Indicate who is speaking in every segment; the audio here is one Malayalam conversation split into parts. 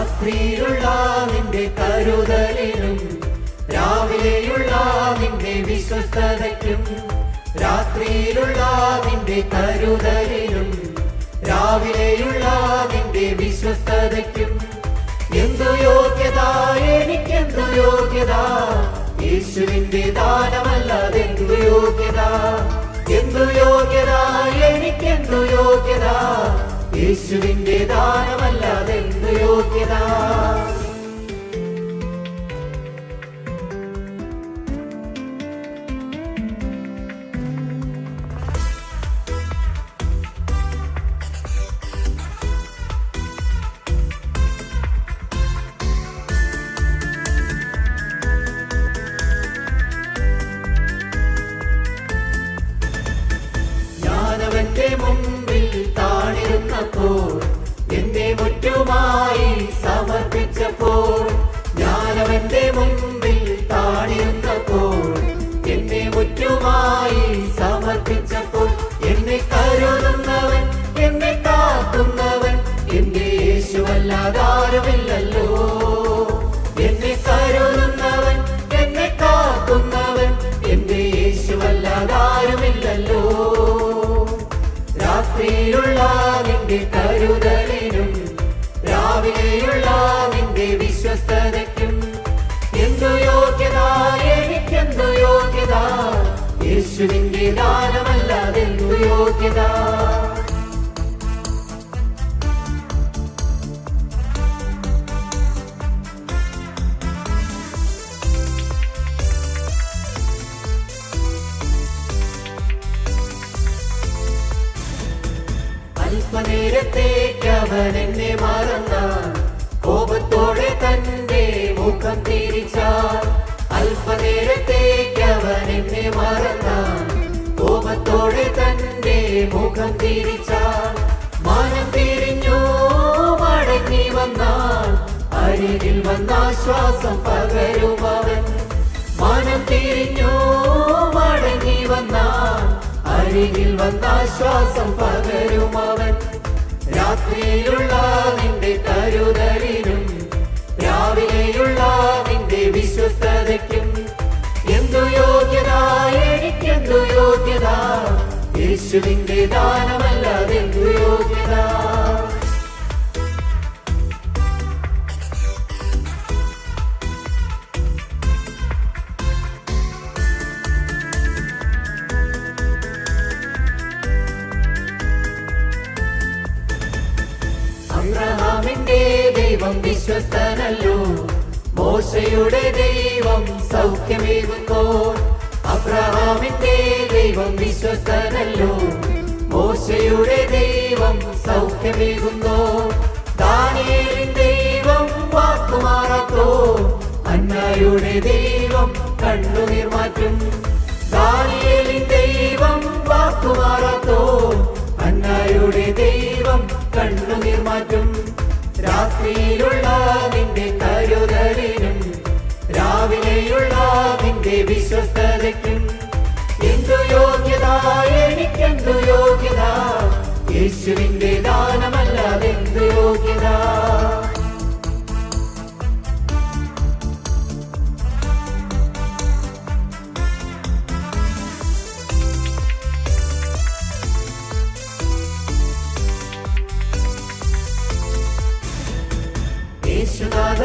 Speaker 1: രാത്രിയിലുള്ള നിന്റെ കരുതലിനും രാവിലെയുള്ള നിന്റെ വിശ്വസ്തതയ്ക്കും രാത്രിയിലുള്ള നിന്റെ കരുതലിനും രാവിലെയുള്ള നിന്റെ വിശ്വസ്തതയ്ക്കും. എന്തു യോഗ്യത എനിക്കെന്തു യോഗ്യത? യേശുവിന്റെ ദാനമല്ലാതെ എന്തു യോഗ്യത? എന്തു യോഗ്യത എനിക്കെന്തു യോഗ്യത? യേശുവിന്റെ ദാനമല്ലാതെ യോഗ്യത? താണിരുന്നപ്പോൾ എന്നെ മുറ്റുമായി സമർപ്പിച്ചപ്പോൾ ഞാനവന്റെ മുമ്പിൽ താണിരുന്നപ്പോൾ എന്നെ മുറ്റുമായി സമർപ്പിച്ചപ്പോൾ എന്നെ കരുതുന്നവൻ എന്നെ കാക്കുന്നവൻ എന്റെ യേശുവല്ലാതാരുമില്ലല്ലോ. എന്നെ കരുതുന്നവൻ എന്നെ കാക്കുന്നവൻ എന്റെ യേശുവല്ലാതാരുമില്ലല്ലോ. രാത്രിയിലുള്ള നിന്റെ കരുതലിനും രാവിലെയുള്ള നിന്റെ വിശ്വസ്തതയ്ക്കും എന്തു യോഗ്യത എനിക്കെന്തു യോഗ്യത? യേശുവിന്റെ ദാനമല്ലാതെ യോഗ്യത? അല്പനേരത്തേക്ക് അവൻ എന്നെ മറന്ന കോപത്തോടെ തന്റെ മുഖം തിരിച്ചാൽ അല്പനേരത്തേക്ക് അവൻ എന്നെ മറന്ന കോപത്തോടെ തന്റെ മുഖം തിരിച്ചാൽ മനം തിരിഞ്ഞു മടങ്ങി വന്നാൽ അരികിൽ വന്നാശ്വാസം പകരും മാനം മനം തിരിഞ്ഞു മടങ്ങി വന്നാൽ അരികിൽ വന്നാശ്വാസം പകരും അവൻ. രാത്രിയിലുള്ള നിന്റെ കരുതലിനും രാവിലെയുള്ള നിന്റെ വിശ്വസ്തതയ്ക്കും എന്തു യോഗ്യത എനിക്കെന്തു യോഗ്യത? യേശുവിന്റെ ദാനമല്ലാതെ എന്തു അബ്രഹാമിന്റെ ദൈവം വിശ്വസ്തനല്ലോ. മോശയുടെ ദൈവം സൗഖ്യമേകുന്നോ അബ്രഹാമിന്റെ ദൈവം വിശ്വസ്തനല്ലോ. മോശയുടെ ദൈവം സൗഖ്യമേകുന്നോ. ദാനിയേലിൻ ദൈവം വാക്കുമാറാത്തോ. അന്നയുടെ ദൈവം കണ്ണുനീർ മാറ്റും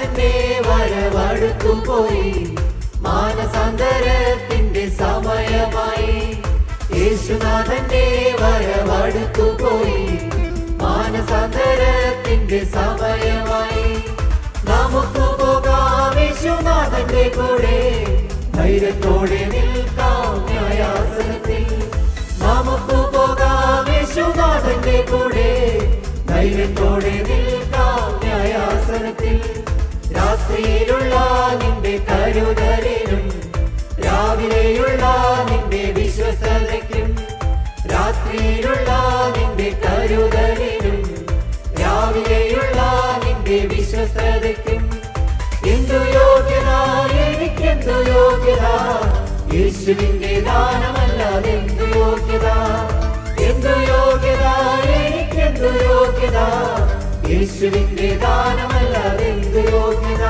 Speaker 1: യേശുനാഥന്റെ വരവടുത്തു പോയി. മാനസാന്തരത്തിന്റെ സമയമായി. യേശുനാഥന്റെ വരവടുത്തു പോയി. മാനസാന്തരത്തിന്റെ സമയമായി. നമുക്ക് പോകാം യേശുനാഥന്റെ കൂടെ. ധൈര്യത്തോടെ നിൽക്കാം ന്യായാസനത്തിൽ. നമുക്ക് പോകാം യേശുനാഥന്റെ കൂടെ. ധൈര്യത്തോടെ നിൽക്കാം ന്യായാസനത്തിൽ. രാത്രിയിലുള്ള നിന്റെ കരുതലിനും രാവിലെയുള്ള നിന്റെ വിശ്വസതയ്ക്കും രാത്രിയിലുള്ള നിന്റെ കരുതലിനും രാവിലെയുള്ള നിന്റെ വിശ്വസതയ്ക്കും എന്തു യോഗ്യത എനിക്കെന്തു യോഗ്യത? യേശുവിന്റെ ദാനമല്ലാതെ എന്തു യോഗ്യത? എന്തു ദാനമല്ല എന്ത് യേശുവിന്റെ യോഗ്യത